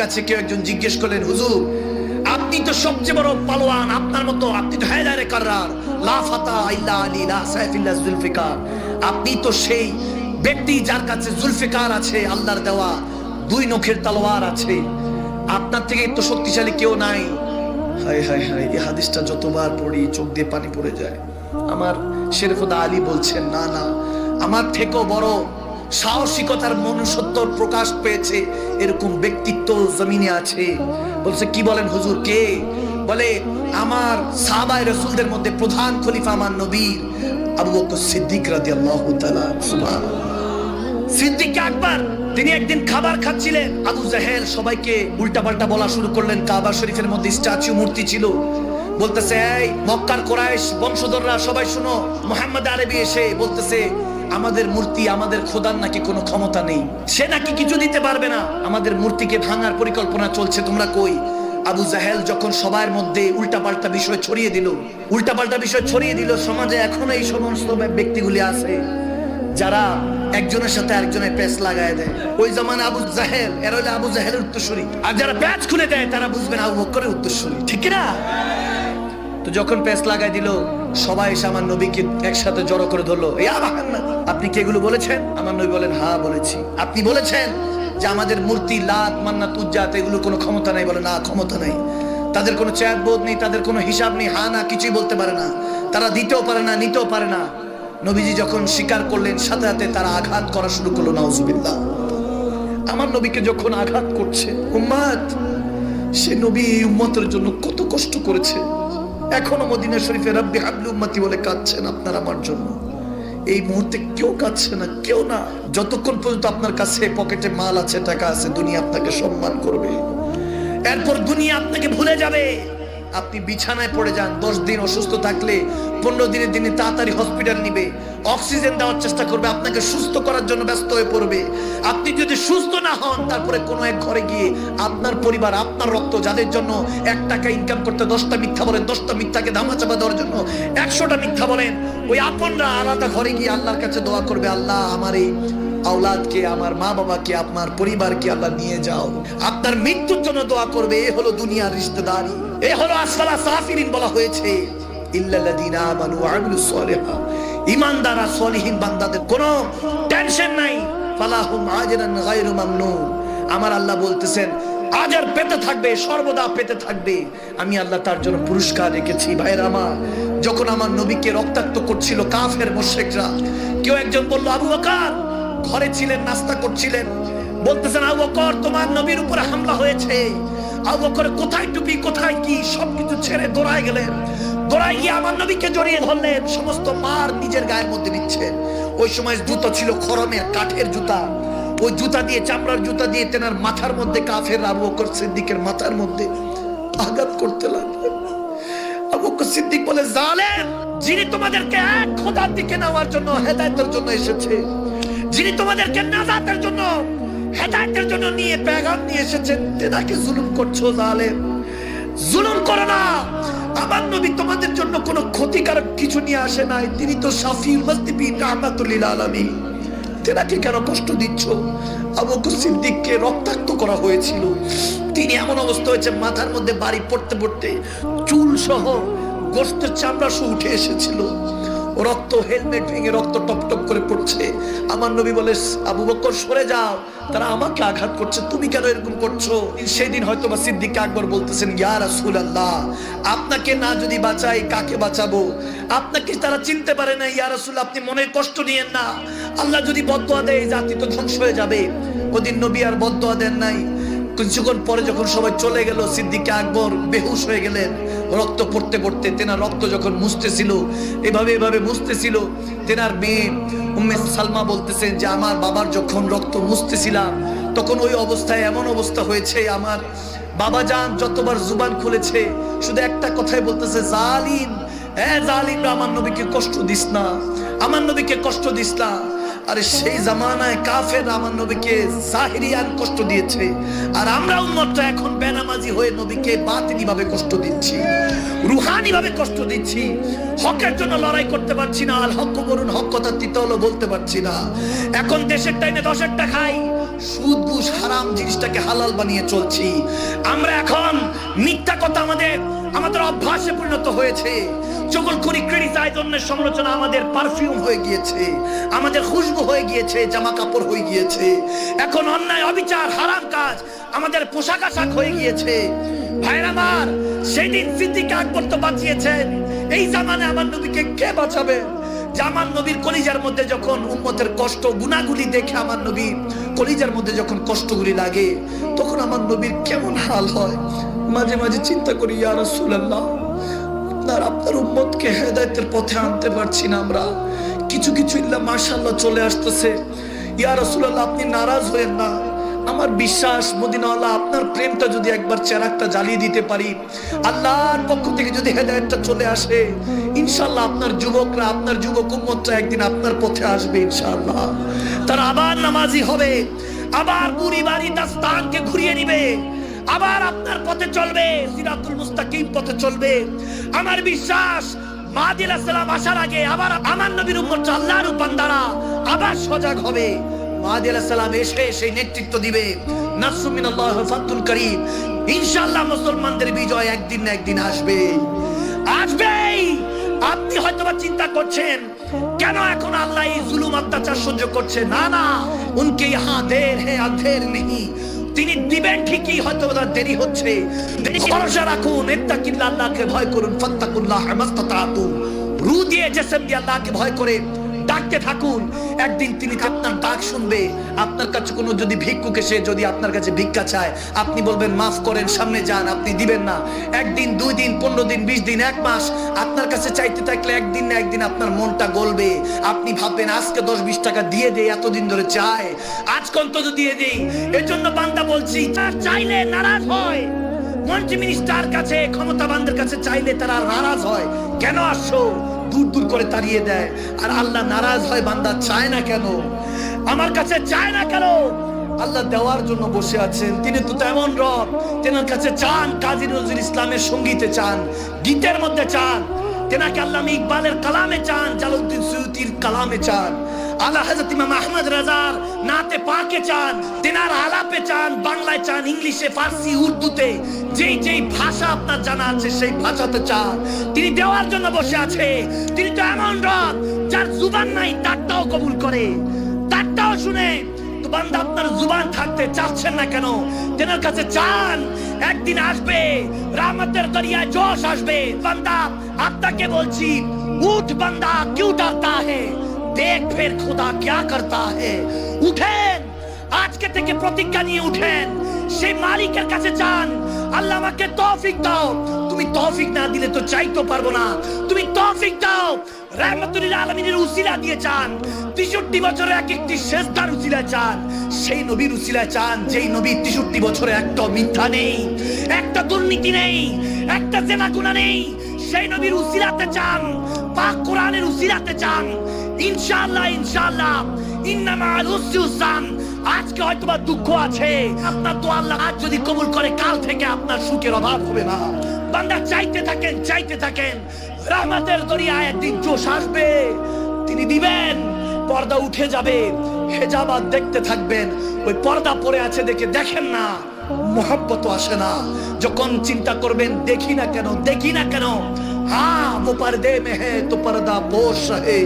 কাছে কেউ একজন জিজ্ঞেস করলেন আপনি তো সবচেয়ে বড় পালোয়ান, আপনার মতো, আপনি তো আপনি তো সেই ব্যক্তি যার কাছে জুলফিকার আছে, আল্লাহর দেওয়া দুই নখের তলোয়ার আছে। আপনার থেকে তো শক্তিশালী কেউ নাই। হায় হায় হায়, এই হাদিসটা যতবার পড়ি, চোখ দিয়ে পানি পড়ে যায়। আমার শেরফুদা আলী বলছেন, না না, আমার থেকেও বড় সাহসিকতার মনুষ্যত্ব প্রকাশ পেয়েছে। এরকম ব্যক্তিত্ব জমিনে আছে। বলছে, কি বলেন হুজুর, কে? বলে, আমার সাহাবায়ে রসুলদের মধ্যে প্রধান খলিফা আমার নবীর আবু বকর সিদ্দিক রাদিয়াল্লাহু তাআলা সিদ্দিক আকবর, তিনি একদিন খাবার খাচ্ছিলেন। আবু জাহেল সবাইকে উল্টাপাল্টা বলা শুরু করলেন। কাবা শরীফের মধ্যে স্ট্যাচু মূর্তি ছিল। বলতেছে, এই মক্কার কোরাইশ বংশধররা, সবাই শুনো, মোহাম্মদ আরবি এসে বলতেছে আমাদের মূর্তি আমাদের খোদার নাকি কোনো ক্ষমতা নেই। সে নাকি কিছু দিতে পারবে না। আমাদের মূর্তিকে ভাঙার পরিকল্পনা চলছে, তোমরা কই? আবু জাহেল যখন সবার মধ্যে উল্টাপাল্টা বিষয় ছড়িয়ে দিল, উল্টাপাল্টা বিষয় ছড়িয়ে দিল, সমাজে এখনও এই সমস্ত ব্যক্তিগুলি আছে, যারা একজনের সাথে আরেকজনের প্যাচ লাগায় দেয়। ওই জামানে আবু জাহেল, এরা হলো আবু জাহেলের উত্তরসূরি। আর যারা প্যাচ খুলে দেয়, তারা বুঝবেন আবু বকরের উত্তরসূরি। ঠিক না তো যখন প্যাচ লাগাই দিল, সবাই এসে আমার নবীকে একসাথে জড়ো করে ধরলো। আপনি কি এগুলো বলেছেন? আমার নবী বলেন, হা, বলেছি। আপনি বলেছেন যে আমাদের মূর্তি, লাত মান্না তুজ্জাত এগুলো কোনো ক্ষমতা নাই বলে। না, ক্ষমতা নাই। তাদের কোনো চ্যাট বোধ নেই, তাদের কোনো হিসাব নেই। হা, না, কিছুই বলতে পারে না। তারা দিতেও পারে না, নিতেও পারে না। নবীজি যখন স্বীকার করলেন, সাথে সাথে তারা আঘাত করা শুরু করল, নাউজুবিল্লাহ। আমার নবীকে যখন আঘাত করছে, উম্মাদ, সে নবী উম্মতের জন্য কত কষ্ট করেছে। এখনও মদিনা শরীফে রাব্বি হাবলি উম্মতি বলে কাঁদছেন আপনার আমার জন্য। এই মুহূর্তে কেউ কাঁদছে না, কেউ না। যতক্ষণ পর্যন্ত আপনার কাছে পকেটে মাল আছে, টাকা আছে, দুনিয়া আপনাকে সম্মান করবে। এরপর দুনিয়া আপনাকে ভুলে যাবে। আপনি বিছানায় পড়ে যান, দশ দিন অসুস্থ থাকলে পনেরো দিনের দিনে তাড়াতাড়ি হসপিটাল নিবে অক্সিজেন দেওয়ার চেষ্টা করবে, আপনাকে সুস্থ করার জন্য ব্যস্ত হয়ে পড়বে। আপনি যদি সুস্থ না হন, তারপরে কোনো এক ঘরে গিয়ে আপনার পরিবার, আপনার রক্ত, যাদের জন্য এক টাকা ইনকাম করতে দশটা মিথ্যা বলেন, দশটা মিথ্যাকে ধামাচাপা দেওয়ার জন্য একশোটা মিথ্যা বলেন, ওই আপনরা আলাদা ঘরে গিয়ে আল্লাহর কাছে দোয়া করবে, আল্লাহ আমার এই আওলাদকে, আমার মা বাবাকে, আপনার পরিবারকে আল্লাহ নিয়ে যাও। আপনার মৃত্যুর জন্য দোয়া করবে, এ হলো দুনিয়ার রিশতেদারি। এ হলো আসফালা সাফিরিন বলা হয়েছে। ইল্লাল্লাযীনা আমানু ওয়া আমিলুস সালিহাত ঈমানদার আর সলিহীন বান্দাদের কোনো টেনশন নাই। ফালাহুম আজরান গায়রু মামনুন। আমার আল্লাহ বলতেছেন, আজার পেতে থাকবে, সর্বদা পেতে থাকবে। আমি আল্লাহ তার জন্য পুরস্কার রেখেছি। ভাইয়ের আমার, যখন আমার নবীকে রক্তাক্ত করছিল কাফের মোশেকরা, কেউ একজন বলল, আবু বকর ঘরে ছিলেন, নাস্তা করছিলেন। বলতেছেন, আবু বকর, তোমার নবীর উপরে হামলা হয়েছে। আবু বকর, কোথায় টুপি, কোথায় কি? সবকিছু ছেড়ে দৌড়ায় গেলেন। দৌড়ায় গিয়ে আমার নবীকে জড়িয়ে ধরলেন। সমস্ত মার নিজের গায়ের মধ্যে নিচ্ছেন ওই সময় জুতো ছিল খরমের কাঠের জুতা। ওই জুতা দিয়ে, চামড়ার জুতা দিয়ে তেনার মাথার মধ্যে, কাফের আবু বকর সিদ্দিকের মাথার মধ্যে আঘাত করতে লাগলেন। আবু বকর সিদ্দিক বলে, জালেম, যিনি তোমাদেরকে এক খোদার দিকে নেওয়ার জন্য হেদায়েতের জন্য এসেছে যিনি তোমাদেরকে নাজাতের জন্য, হেদায়েতের জন্য নিয়ে পেগাম নিয়ে এসেছেন, তেনাকে জুলুম করছ জালেম। জুলুম করো না। আমার নবী তোমাদের জন্য কোনো ক্ষতিকারক কিছু নিয়ে আসে নাই। তিনি তো শাফিউল মুসলিমিন রাহমাতুল্লিল আলামিন। তেনাকে কেন কষ্ট দিচ্ছ? আবু বকর সিদ্দিককে রক্তাক্ত করা হয়েছিল। তিনি এমন অবস্থা হয়েছে, মাথার মধ্যে বাড়ি পড়তে পড়তে চুল সহ গোস্তের চামড়া সহ উঠে এসেছিল। রক্ত হেলমেট ভেঙে রক্ত টপ টপ করে পড়ছে। আমার নবী বলে, আবু বকর, সরে যাও। তারা আমাকে আঘাত করছে। তুমি কেন এরকম করছ? সেদিন হয়তো বা সিদ্দিক আকবর বলতেছেন, ইয়া রাসূলুল্লাহ, আপনাকে না যদি বাঁচাই, কাকে বাঁচাবো? আপনাকে তারা চিনতে পারে না, ইয়া রাসূল, আপনি মনে কষ্ট নিয়েন না। আল্লাহ যদি বদদোয়া দেয়, জাতি তো ধ্বংস হয়ে যাবে। ওদিন নবী আর বদদোয়া দেন নাই। কিছুক্ষণ পরে যখন সবাই চলে গেল, সিদ্দিকে আকবর বেহুশ হয়ে গেলেন। রক্ত পড়তে পড়তে তেনার রক্ত যখন মুছতেছিল, এভাবে এভাবে মুছতেছিল, তেনার মেয়ে উম্মে সালমা বলতেছেন যে, আমার বাবার যখন রক্ত মুছতেছিলাম, তখন ওই অবস্থায় এমন অবস্থা হয়েছে, আমার বাবা যান যতবার জুবান খুলেছে, শুধু একটা কথাই বলতেছে, জালিম হ্যাঁ জালিমরা আমার নবীকে কষ্ট দিস না, আমার নবীকে কষ্ট দিস না। আরে সেই জামানায় কাফের আমার নবীকে জাহিরিয়ান কষ্ট দিয়েছে। আর আমরা উন্মতটা এখন বেনামাজি হয়ে নবীকে বাতিনি ভাবে কষ্ট দিচ্ছি রুহানি ভাবে কষ্ট দিচ্ছি। হকের জন্য লড়াই করতে পারছি না, আর হক করুন হক কথা তিতল বলতে পারছি না। এখন দেশের টাইমে দশেরটা খাই। সুদ ঘুষ হারাম জিনিসটাকে হালাল বানিয়ে চলছি। আমরা এখন মিথ্যা কথা আমাদের আমাদের অভ্যাসে পরিণত হয়েছে। করি ক্রিটিসাইজ অন্যের সমালোচনা আমাদের পারফিউম হয়ে গিয়েছে। আমাদের খুশবু হয়ে গিয়েছে জামা কাপড় হয়ে গিয়েছে। এখন অন্যায়, অবিচার, হারাম কাজ আমাদের পোশাক আশাক হয়ে গিয়েছে। ভাইরা আমার, সেদিন সিদ্দিক আকবর তো বাঁচিয়েছেন। এই জামানে আমার নবীকে কে বাঁচাবে? আমার নবীর কলিজার মধ্যে যখন উম্মতের কষ্ট গুনাগুলি দেখে আমার নবীর কলিজার মধ্যে যখন কষ্টগুলি লাগে, তখন আমার নবীর কেমন হাল হয়? মাঝে মাঝে চিন্তা করি, ইয়া রাসূলুল্লাহ, আপনার আপনার উম্মতকে হেদায়েতের পথে আনতে পারছি না আমরা। কিছু কিছু ইল্লা মাশাআল্লাহ চলে আসতেছে। ইয়া রাসূলুল্লাহ, আপনি নারাজ হয়েন না। আমার বিশ্বাস, মদিনাওয়ালা, আপনার প্রেমটা যদি একবার চেরাকটা জ্বালিয়ে দিতে পারি, আল্লাহর পক্ষ থেকে যদি হেদায়েতটা চলে আসে ইনশাল্লাহ আপনার যুবকরা, আপনার যুবক উম্মতরা একদিন আপনার পথে আসবে ইনশাল্লাহ তারা আবার নামাজি হবে, আবার বুড়ি বাড়ি দাস্তানকে ঘুরিয়ে নিবে, আবার আপনার পথে চলবে, সিরাতুল মুস্তাকিম পথে চলবে। আমার বিশ্বাস মাহাদি আলাইহিসসালাম আসার আগে আবার আমার নবীর উম্মত আল্লাহর বান্দারা আবার সজাগ হবে। মাহাদি এসে সেই নেতৃত্ব দিবে। ইনশাআল্লাহ মুসলমানদের বিজয় একদিন না একদিন আসবে। আসবেই! আপনি হয়তোবা চিন্তা করছেন, কেন এখন আল্লাহ এই জুলুম অত্যাচার সহ্য করছে? না না, উনকে ইহা দের হে আধের নেই তিনি দিবেন ঠিকই হয়তো ওদের দেরি হচ্ছে। ভরসা রাখুন, ইত্তাকিল্লাহ, আল্লাহকে ভয় করুন, ফাত্তাকুল্লাহ রু দিয়ে জেসেম দিয়ে আল্লাহকে ভয় করে ডাকতে থাকুন। একদিন তিনি আপনার ডাক শুনবে। আপনার কাছে কোনো যদি ভিক্ষুক এসে যদি আপনার কাছে ভিক্ষা চায়, আপনি বলবেন, মাফ করেন, সামনে যান, আপনি দিবেন না। একদিন, দুই দিন, পনেরো দিন, বিশ দিন, এক মাস আপনার কাছে চাইতে থাকলে একদিন না একদিন আপনার মনটা গলবে। আপনি ভাববেন, আজকে দশ বিশ টাকা দিয়ে দেয় এতদিন ধরে চায়। আজ অন্তত দিয়ে দেই। এজন্য বান্দা বলছি চাইলে নারাজ হয়। মন্ত্রী মিনিস্টার কাছে, ক্ষমতাবানদের কাছে চাইলে তারা নারাজ হয়। কেন আসছো? দূর দূর করে তাড়িয়ে দেয়। আর আল্লাহ নারাজ হয়, বান্দা চায় না কেন? আমার কাছে চায় না কেন? আল্লাহ দেওয়ার জন্য বসে আছেন। তিনি তো তেমন রব। তেনার কাছে চান, কাজী নজরুল ইসলামের সঙ্গীতে চান, গীতের মধ্যে চান। তেনাকে আল্লাহ ইকবালের কালামে চান জালুদ্দিন সুয়ুতির কালামে চান। আল্লাহ হযরত ইমাম আহমদ রাজার নাতে পাকে চান, তেনার আলাপে চান, বাংলায় চান, ইংলিশে, ফার্সি, উর্দুতে। যেই যেই ভাষা আপনার জানা আছে, সেই ভাষাতে চান। তিনি দেওয়ার জন্য বসে আছে। তিনি তো এমন রব, যার জুবান নাই, তারটাও কবুল করে। তারটাও শুনে তো বান্দা আপনার জুবান থাকতে চাচ্ছেন না কেন? তেনার কাছে চান, একদিন আসবে, রামতের দরিয়ায় জোশ আসবে। বান্দা, আপনাকে বলছি, উঠ বান্দা কিউ ডালতা হে। দেখ ফের খোদা ক্যা করতা হে উঠেন আজকে থেকে প্রতিজ্ঞা নিয়ে উঠেন সেই মালিকের কাছে চান আল্লাহ আমাকে তৌফিক দাও তুমি তৌফিক না দিলে তো চাইতে পারব না তুমি তৌফিক দাও রহমতুল আলমিনের উসিলা দিয়ে চান তেষট্টি বছরে এক একটি শেষদার উসিলা চান সেই নবীর উসিলা চান যেই নবী তেষট্টি বছরে একটা মিথ্যা নেই একটা দুর্নীতি নেই একটা জেনা গুণা নেই সেই নবীর উসিলাতে চান পাক কোরআনের উসিলাতে চান ইনশাআল্লাহ ইনশাআল্লাহ ইন্নামা আল উসরি উসরান আজকে হয়তো বা দুঃখ আছে আপনার তো আল্লাহ আজ যদি কবুল করে কাল থেকে আপনার সুখের অভাব হবে না বান্দা চাইতে থাকেন চাইতে থাকেন রহমতের দরিয়ায় একদিন জোশ আসবে তিনি দিবেন পর্দা উঠে যাবে হেজাবাদ দেখতে থাকবেন ওই পর্দা পড়ে আছে দেখে দেখেন না মোহাব্বত আসে না যখন চিন্তা করবেন দেখি না কেন দেখি না কেন हाँ वो पर्दे में है तो पर्दा पोश रहे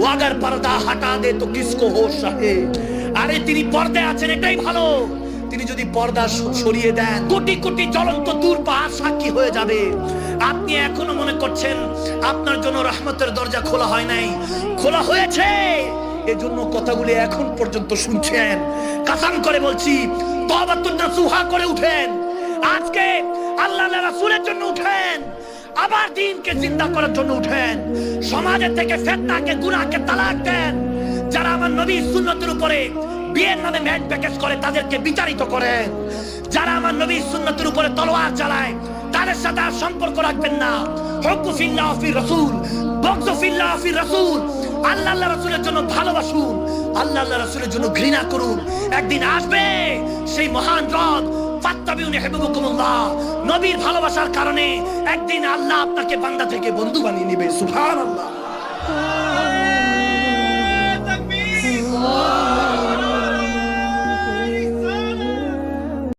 ও আগার পর্দা হাটা দে তো কিসকো হোশ আহে আরে তিনি পর্দায় আছেন, এটাই ভালো। তিনি যদি পর্দা সরিয়ে দেন, কোটি কোটি জ্বলন্ত দূর সাক্ষী হয়ে যাবে। আপনি এখনও মনে করছেন আপনার জন্য রহমতের দরজা খোলা হয় নাই? খোলা হয়েছে। এজন্য কথাগুলি এখন পর্যন্ত শুনছেন। কাসাম করে বলছি তবাতুন্না সুহা করে উঠেন। আজকে আল্লাহ রাসূলের জন্য উঠেন। আবার দিনকে জিন্দা করার জন্য উঠেন। সমাজের থেকে ফেতনাকে, গুনাহকে তালাক দেন। যারা আমার নবীর সুন্নতের উপরে বিয়ের নামে ম্যাচ প্যাকেজ করে, তাদেরকে বিচারিত করেন। যারা আমার নবীর সুন্নতের উপরে তলোয়ার চালায়, তাদের সাথে আর সম্পর্ক রাখবেন না। হকু ফিল্লাহ ফি রাসূল বগদু ফিল্লাহ ফি রাসূল। আল্লাহ আল্লাহ রাসূলের জন্য ভালোবাসুন। আল্লাহ আল্লাহ রাসুলের জন্য ঘৃণা করুন। একদিন আসবে সেই মহান রদ নবীর ভালোবাসার কারণে একদিন আল্লাহ আপনাকে বান্দা থেকে বন্ধু বানিয়ে নিবে সুহান সুবহানাল্লাহ।